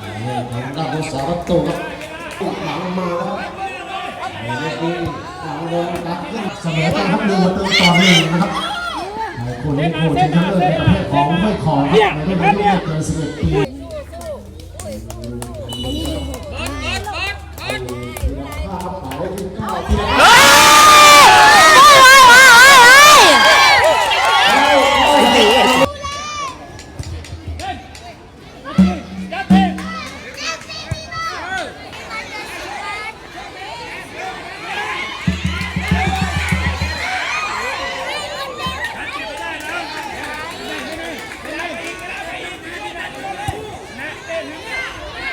ทางด้านของสารตรโตครับหลังมาแล้วครับในยกนี้หลังวงดักขึ้นเสมอกันครับหนึ่งประตูต่อหนึ่งนะครับในคู่นี้คู่ชิงชนะเลิศในประเภทของห้อยคอครับในรุ่นอายุไม่เกิน11ปีข้าวเป๋ากินข้าว